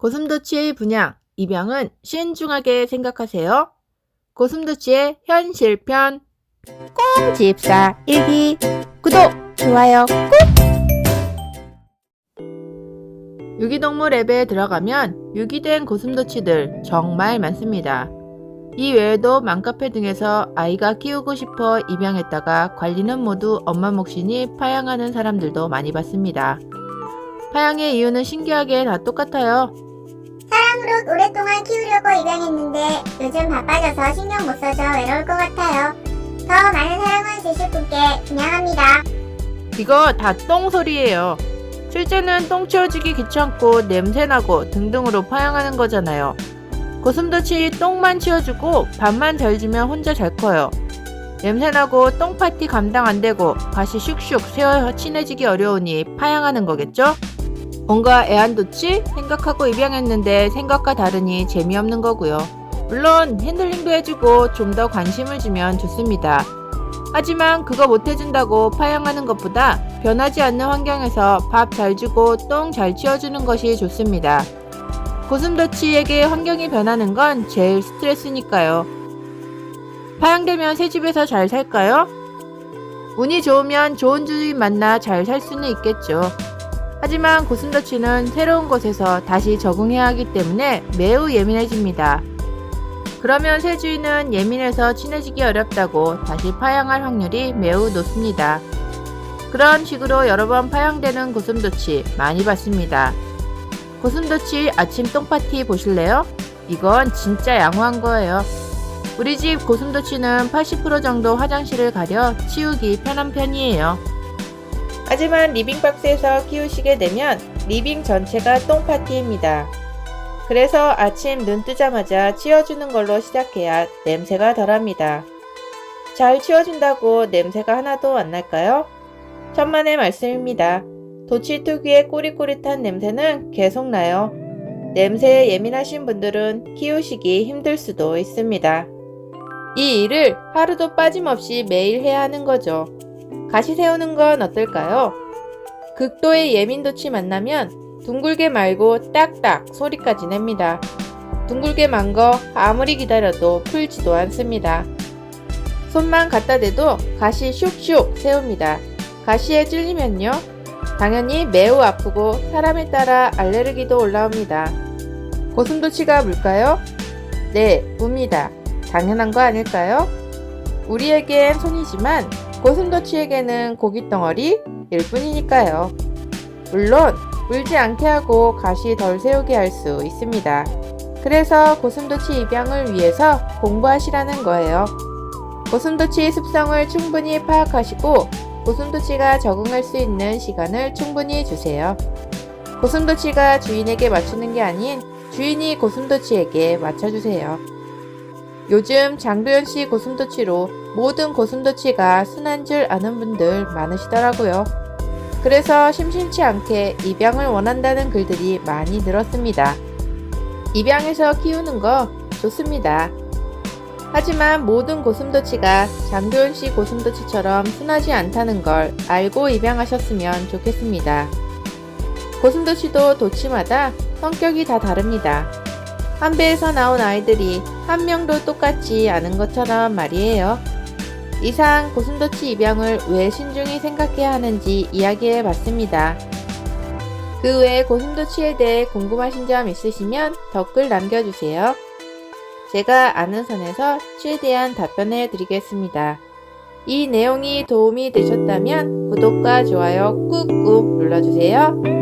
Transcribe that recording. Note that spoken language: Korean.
고슴도치의 분양, 입양은 신중하게 생각하세요. 고슴도치의 현실편 꽁집사 일기 구독, 좋아요 꾹! 유기동물 앱에 들어가면 유기된 고슴도치들 정말 많습니다. 이 외에도 맘카페 등에서 아이가 키우고 싶어 입양했다가 관리는 모두 엄마 몫이니 파양하는 사람들도 많이 봤습니다. 파양의 이유는 신기하게 다 똑같아요. 사랑으로 오랫동안 키우려고 입양했는데 요즘 바빠져서 신경 못 써서 외로울 것 같아요. 더 많은 사랑을 주실 분께 분양합니다. 이거 다 똥소리예요. 실제는 똥 치워주기 귀찮고 냄새나고 등등으로 파양하는 거잖아요. 고슴도치 똥만 치워주고 밥만 잘 주면 혼자 잘 커요. 냄새나고 똥파티 감당 안 되고 가시 슉슉 세어 친해지기 어려우니 파양하는 거겠죠? 뭔가 애완도치 생각하고 입양했는데 생각과 다르니 재미없는 거고요. 물론 핸들링도 해주고 좀 더 관심을 주면 좋습니다. 하지만 그거 못 해준다고 파양하는 것보다 변하지 않는 환경에서 밥 잘 주고 똥 잘 치워주는 것이 좋습니다. 고슴도치에게 환경이 변하는 건 제일 스트레스니까요. 파양되면 새 집에서 잘 살까요? 운이 좋으면 좋은 주인 만나 잘 살 수는 있겠죠. 하지만 고슴도치는 새로운 곳에서 다시 적응해야 하기 때문에 매우 예민해집니다. 그러면 새 주인은 예민해서 친해지기 어렵다고 다시 파양할 확률이 매우 높습니다. 그런 식으로 여러 번 파양되는 고슴도치 많이 봤습니다. 고슴도치 아침 똥파티 보실래요? 이건 진짜 양호한 거예요. 우리 집 고슴도치는 80% 정도 화장실을 가려 치우기 편한 편이에요. 하지만 리빙박스에서 키우시게 되면 리빙 전체가 똥파티입니다. 그래서 아침 눈 뜨자마자 치워주는 걸로 시작해야 냄새가 덜합니다. 잘 치워준다고 냄새가 하나도 안 날까요? 천만의 말씀입니다. 도치 특유의 꼬릿꼬릿한 냄새는 계속 나요. 냄새에 예민하신 분들은 키우시기 힘들 수도 있습니다. 이 일을 하루도 빠짐없이 매일 해야 하는 거죠. 가시 세우는 건 어떨까요? 극도의 예민도치 만나면 둥글게 말고 딱딱 소리까지 냅니다. 둥글게 만 거 아무리 기다려도 풀지도 않습니다. 손만 갖다 대도 가시 슉슉 세웁니다. 가시에 찔리면요. 당연히 매우 아프고 사람에 따라 알레르기도 올라옵니다. 고슴도치가 물까요? 네, 뭅니다. 당연한 거 아닐까요? 우리에겐 손이지만 고슴도치에게는 고깃덩어리 일 뿐이니까요. 물론 물지 않게 하고 가시 덜 세우게 할 수 있습니다. 그래서 고슴도치 입양을 위해서 공부하시라는 거예요. 고슴도치의 습성을 충분히 파악하시고 고슴도치가 적응할 수 있는 시간을 충분히 주세요. 고슴도치가 주인에게 맞추는 게 아닌 주인이 고슴도치에게 맞춰주세요. 요즘 장도연 씨 고슴도치로 모든 고슴도치가 순한 줄 아는 분들 많으시더라고요. 그래서 심심치 않게 입양을 원한다는 글들이 많이 늘었습니다. 입양해서 키우는 거 좋습니다. 하지만 모든 고슴도치가 장도연 씨 고슴도치처럼 순하지 않다는 걸 알고 입양하셨으면 좋겠습니다. 고슴도치도 도치마다 성격이 다 다릅니다. 한 배에서 나온 아이들이 한 명도 똑같지 않은 것처럼 말이에요. 이상 고슴도치 입양을 왜 신중히 생각해야 하는지 이야기해 봤습니다. 그 외에 고슴도치에 대해 궁금하신 점 있으시면 댓글 남겨주세요. 제가 아는 선에서 최대한 답변해 드리겠습니다. 이 내용이 도움이 되셨다면 구독과 좋아요 꾹꾹 눌러주세요.